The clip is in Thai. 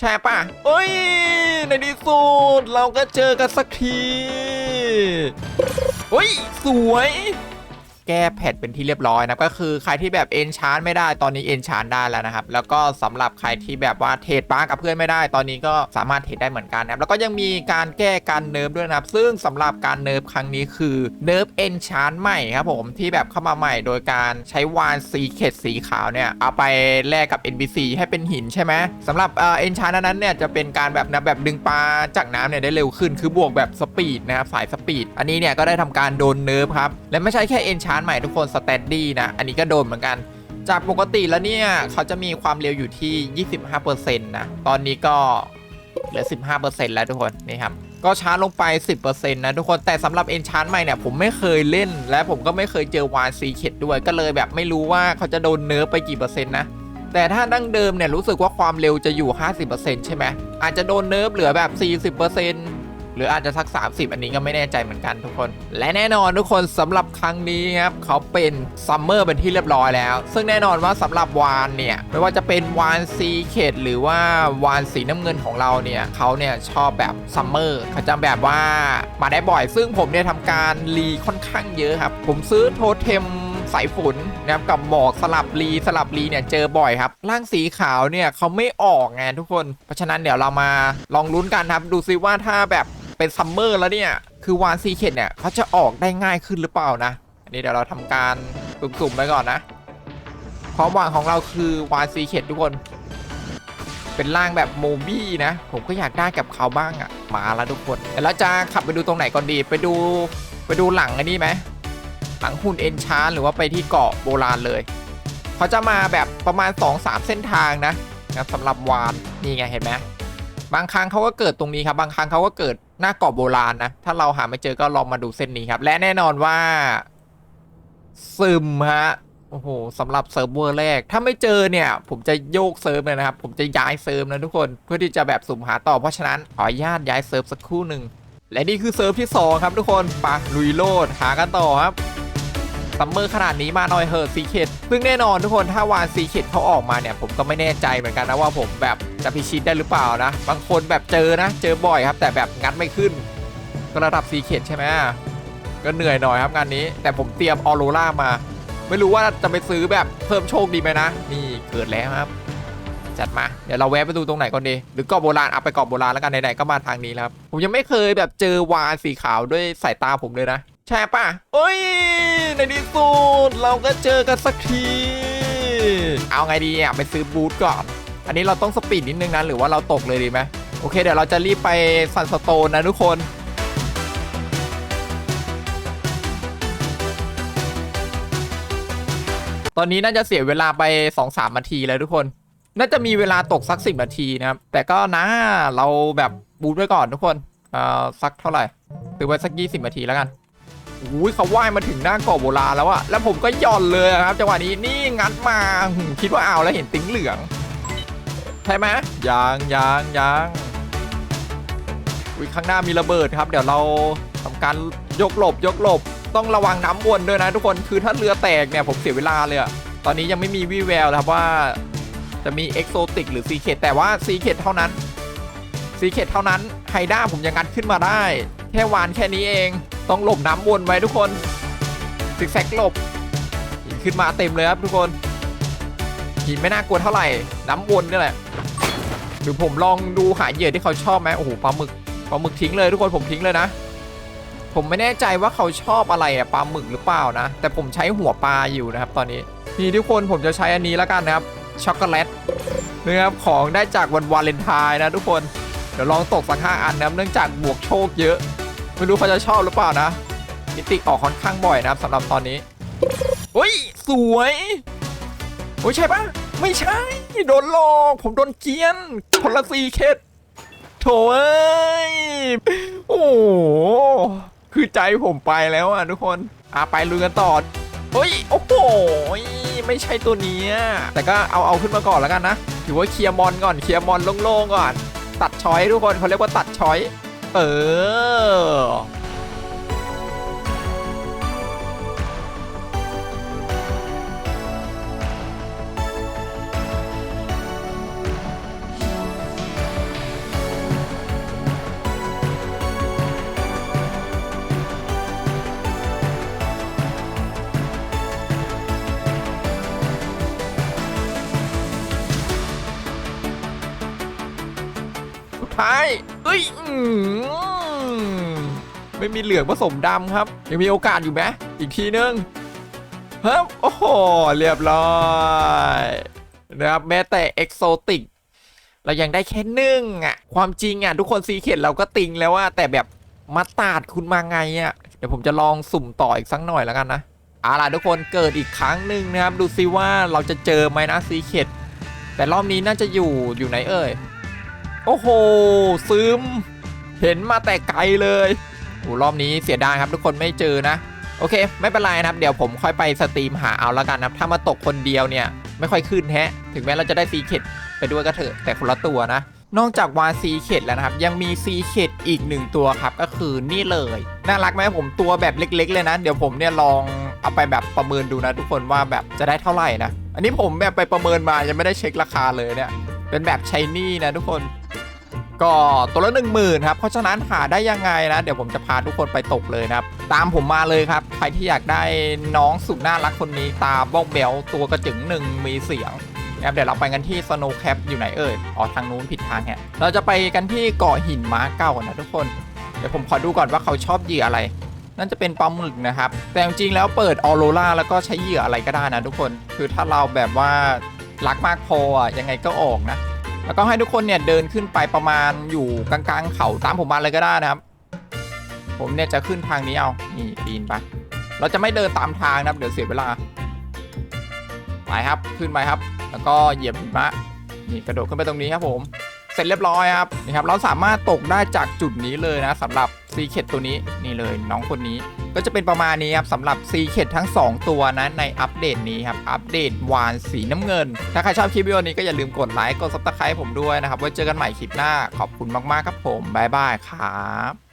ใช่ป่ะเอ้ย ในที่สุดเราก็เจอกันสักทีเฮ้ย สวย แก้แพทเป็นที่เรียบร้อยนะก็คือใครที่แบบเอนชานไม่ได้ตอนนี้เอนชานได้แล้วนะครับ แล้วก็สำหรับใครที่แบบว่าเทรดป้ากับเพื่อนไม่ได้ตอนนี้ก็สามารถเทรดได้เหมือนกันนะครับแล้วก็ยังมีการแก้การเนิร์ฟด้วยนะครับ ซึ่งสำหรับการเนิร์ฟครั้งนี้คือเนิร์ฟเอนชานใหม่ครับผมที่แบบเข้ามาใหม่โดยการใช้วานสีเขตสีขาวเนี่ยเอาไปแลกกับ NPC ให้เป็นหินใช่ไหมสำหรับเอ็นชานนั้นเนี่ยจะเป็นการแบบนะแบบดึงปลาจากน้ำเนี่ยได้เร็วขึ้น คือบวกแบบสปีดนะครับสายสปีด อันนี้เนี่ยก็ได้ทำการโดนเนิร์ฟครับ และไม่ใช่แค่เอนชาานใหม่ทุกคนสแตนดี้นะ อันนี้ก็โดนเหมือนกัน จากปกติแล้วเนี่ย เขาจะมีความเร็วอยู่ที่ 25%นะ ตอนนี้ก็เหลือ 15%แล้วทุกคนนี่ครับก็ช้าลงไป 10%นะทุกคนแต่สำหรับเอนชานใหม่เนี่ยผมไม่เคยเล่น และผมก็ไม่เคยเจอวานซีเค็ดด้วย ก็เลยแบบไม่รู้ว่าเขาจะโดนเนิร์ฟไปกี่เปอร์เซ็นต์นะแต่ถ้าดั้งเดิมเนี่ยรู้สึกว่าความเร็วจะอยู่ 50%ใช่ไหมอาจจะโดนเนิร์ฟเหลือแบบ 40% หรืออาจจะสัก 30 อันนี้ก็ไม่แน่ใจเหมือนกันทุกคน และแน่นอนทุกคนสำหรับครั้งนี้ครับเขาเป็นซัมเมอร์เป็นที่เรียบร้อยแล้ว ซึ่งแน่นอนว่าสำหรับวานเนี่ยไม่ว่าจะเป็นวานซีเ e ดหรือว่าวานสีน้ำเงินของเราเนี่ยเขาเนี่ยชอบแบบซัมเมอร์เขาจะแบบว่ามาได้บ่อย ซึ่งผมเนี่ยทำการรีค่อนข้างเยอะครับ ผมซื้อโทเทมสายฝนนะครับกับหมอกสลับรีสลับรีเนี่ยเจอบ่อยครับร่างสีขาวเนี่ยเขาไม่ออกไงทุกคน เพราะฉะนั้นเดี๋ยวเรามาลองลุ้นกันครับ ดูซิว่าถ้าแบบ เป็นซัมเมอร์แล้วเนี่ย คือวานซีเ e ดเนี่ยเขาจะออกได้ง่ายขึ้นหรือเปล่านะ อันนี้เดี๋ยวเราทำการสุ่มๆไปก่อนนะความหวังของเราคือวานซีเ e ดทุกคน เป็นร่างแบบโมบี้นะ ผมก็อยากได้กับเขาบ้างอะ่ะ มาแล้วทุกคนเดี๋ยวเราจะขับไปดูตรงไหนก่อนดี ไปดูไปดูหลังอันนี้ไหมหลังหุ่นเอนชานหรือว่าไปที่เกาะโบราณเลยเขาจะมาแบบประมาณ 2-3 เส้นทางนะนะสำหรับวานนี่ไงเห็นไหมบางครั้งเขาก็เกิดตรงนี้ครับ บางครั้งเขาก็เกิด หน้าเกาะโบราณนะ ถ้าเราหาไม่เจอก็ลองมาดูเส้นนี้ครับ และแน่นอนว่า ซึมฮะ โอ้โหสำหรับเซิร์ฟเวอร์แรก ถ้าไม่เจอเนี่ย ผมจะโยกเซิร์ฟเลยนะครับ ผมจะย้ายเซิร์ฟนะทุกคน เพื่อที่จะแบบสุ่มหาต่อ เพราะฉะนั้นขออนุญาตย้ายเซิร์ฟสักครู่หนึ่ง และนี่คือเซิร์ฟที่สองครับทุกคนไปะลุยโลดหากันต่อครับ ซัมเมอร์ขนาดนี้มาหน่อยเหอะซีเคดซึ่งแน่นอนทุกคนถ้าวานซีเคดเขาออกมาเนี่ย ผมก็ไม่แน่ใจเหมือนกันนะว่าผมแบบจะพิชิตได้หรือเปล่านะ บางคนแบบเจอนะ เจอบ่อยครับ แต่แบบงัดไม่ขึ้นก็ระดับซีเคดใช่ไหมก็เหนื่อยหน่อยครับงานนี้ แต่ผมเตรียมออโรรามา ไม่รู้ว่าจะไปซื้อแบบเพิ่มโชคดีไหมนะ นี่เกิดแล้วครับ จัดมา เดี๋ยวเราแวะไปดูตรงไหนก่อนดี หรือเกาะโบราณเอาไปเกาะโบราณแล้วกันไหนๆก็มาทางนี้แล้วครับผมยังไม่เคยแบบเจอวานสีขาวด้วยสายตาผมเลยนะ ใช่ปะเอ้ย ในที่สุดเราก็เจอกันสักที เอาไงดีอะ ไปซื้อบูทก่อน อันนี้เราต้องสปีดนิดนึงนะหรือว่าเราตกเลยดีไหมโอเค เดี๋ยวเราจะรีบไปซันสโตนนะทุกคนตอนนี้น่าจะเสียเวลาไป 2-3นาทีแล้วทุกคน น่าจะมีเวลาตกสัก 10 นาทีนะครับ แต่ก็นะเราแบบบูทไว้ก่อนทุกคน เอ่อสักเท่าไหร่ถือไว้สัก 20 นาทีแล้วกัน อุ้ยเขาว่ายมาถึงหน้าเกาะโบราณแล้วอะแล้วผมก็ย่อนเลยครับจังหวะนี้นี่งัดมาคิดว่าเอาแล้วเห็นติ้งเหลืองใช่ไหมยังยังยังอุ้ยข้างหน้ามีระเบิดครับ เดี๋ยวเราทำการยกหลบยกหลบต้องระวังน้ำวนด้วยนะทุกคนคือถ้าเรือแตกเนี่ยผมเสียเวลาเลยอะตอนนี้ยังไม่มีวี่แววเลครับว่าจะมีเอ็กโซติกหรือซีเคทแต่ว่าซีเคทเท่านั้นซีเคทเท่านั้นไฮด้าผมยังงัดขึ้นมาได้ แค่วานแค่นี้เอง ต้องหลบน้ำวนไว้ทุกคนซิกแซกหลบหินขึ้นมาเต็มเลยครับทุกคนหินไม่น่ากลัวเท่าไหร่ น้ำวนนี่แหละหรือผมลองดูหาเหยื่อที่เขาชอบไหมโอ้โหปลาหมึกปลาหมึกทิ้งเลยทุกคนผมทิ้งเลยนะ ผมไม่แน่ใจว่าเขาชอบอะไรอะปลาหมึกหรือเปล่านะ แต่ผมใช้หัวปลาอยู่นะครับ ตอนนี้นี่ทุกคนผมจะใช้อันนี้แล้วกันนะครับช็อกโกแลตนะครับของได้จากวันวาเลนไทน์นะทุกคนเดี๋ยวลองตกสักห้าอันนะครับเนื่องจากบวกโชคเยอะ ไม่รู้เขาจะชอบหรือเปล่านะมิติออกค่อนข้างบ่อยนะครับสำหรับตอนนี้เฮ้ยสวยโอ้ยใช่ปะไม่ใช่ โดนหลอกผมโดนเกียนคนละซีเคสโถเอ้ยโอ้คือใจผมไปแล้วอะทุกคนอะไปลุยกันต่อเฮ้ยโอ้โหไม่ใช่ตัวนี้แต่ก็เอาเอาขึ้นมาก่อนแล้วกันนะถือว่าเคลียร์มอนก่อนเคลียร์มอนโล่งๆก่อน ตัดช้อยทุกคนเขาเรียกว่าตัดช้อย เออ ท้ายเอ้ยอืมไม่มีเหลืองผสมดำครับ ยังมีโอกาสอยู่ไหมอีกทีนึงเฮ้ยโอ้โห เรียบร้อยนะครับแม้แต่เอกโซติกเรายังได้แค่หนึ่งอะ ความจริงอะ ทุกคนซีเข็ดเราก็ติงแล้วว่า แต่แบบมาตาดคุณมาไงอะ เดี๋ยวผมจะลองสุ่มต่ออีกสักหน่อยแล้วกันนะเอาล่ะทุกคนเกิดอีกครั้งหนึ่งนะครับ ดูซิว่าเราจะเจอไหมนะซีเข็ดแต่รอบนี้น่าจะอยู่อยู่ไหนเอ่ย โอ้โหซึม เห็นมาแต่ไกลเลยโอ้รอบนี้เสียดายครับทุกคนไม่เจอนะ โอเค ไม่เป็นไรนะครับ เดี๋ยวผมค่อยไปสตรีมหาเอาแล้วกันนะถ้ามาตกคนเดียวเนี่ย ไม่ค่อยขึ้นแฮะ ถึงแม้เราจะได้ซีเข็ดไปด้วยก็เถอะแต่คนละตัวนะ นอกจากวาซีเข็ดแล้วนะครับ ยังมีซีเข็ดอีกหนึ่งตัวครับ ก็คือนี่เลย น่ารักไหมผมตัวแบบเล็ก ๆ เลยนะ เดี๋ยวผมเนี่ยลองเอาไปแบบประเมินดูนะ ทุกคนว่าแบบจะได้เท่าไหร่นะ อันนี้ผมแบบไปประเมินมายังไม่ได้เช็คราคาเลยเนี่ย เป็นแบบชายนี่นะทุกคน ก็ตัวละหนึ่งหมื่นครับ เพราะฉะนั้นหาได้ยังไงนะ เดี๋ยวผมจะพาทุกคนไปตกเลยนะครับ ตามผมมาเลยครับ ใครที่อยากได้น้องสุดน่ารักคนนี้ตาบ้องแบวตัวกระจึงหนึ่งมีเสียงนะครับเดี๋ยวเราไปกันที่ Snow Cap อยู่ไหนเอ่ยอ๋อทางนู้นผิดทางฮะเราจะไปกันที่เกาะหินม้าเก่านะทุกคน เดี๋ยวผมขอดูก่อนว่าเขาชอบเหยื่ออะไรนั่นจะเป็นปลาหมึกนะครับ แต่จริงๆแล้วเปิดออโรราแล้วก็ใช้เหยื่ออะไรก็ได้นะทุกคน คือถ้าเราแบบว่ารักมากพออะยังไงก็ออกนะ แล้วก็ให้ทุกคนเนี่ยเดินขึ้นไปประมาณอยู่กลางๆ เขาตามผมมาเลยก็ได้นะครับ ผมเนี่ยจะขึ้นทางนี้เอา นี่ปีนไป เราจะไม่เดินตามทางนะครับ เดี๋ยวเสียเวลา ไปครับ ขึ้นไปครับ แล้วก็เหยียบหิมะ นี่กระโดดขึ้นไปตรงนี้ครับผม เสร็จเรียบร้อยครับ นี่ครับ เราสามารถตกได้จากจุดนี้เลยนะสำหรับ ซีเคดตัวนี้นี่เลยน้องคนนี้ ก็จะเป็นประมาณนี้ครับสำหรับซีเคดทั้ง 2 ตัวนะในอัปเดตนี้ครับอัปเดตวานสีน้ำเงิน ถ้าใครชอบคลิปวิดีโอนี้ก็อย่าลืมกดไลค์กดซับสไครต์ผมด้วยนะครับไว้เจอกันใหม่คลิปหน้าขอบคุณมากๆครับผมบ๊ายบายครับ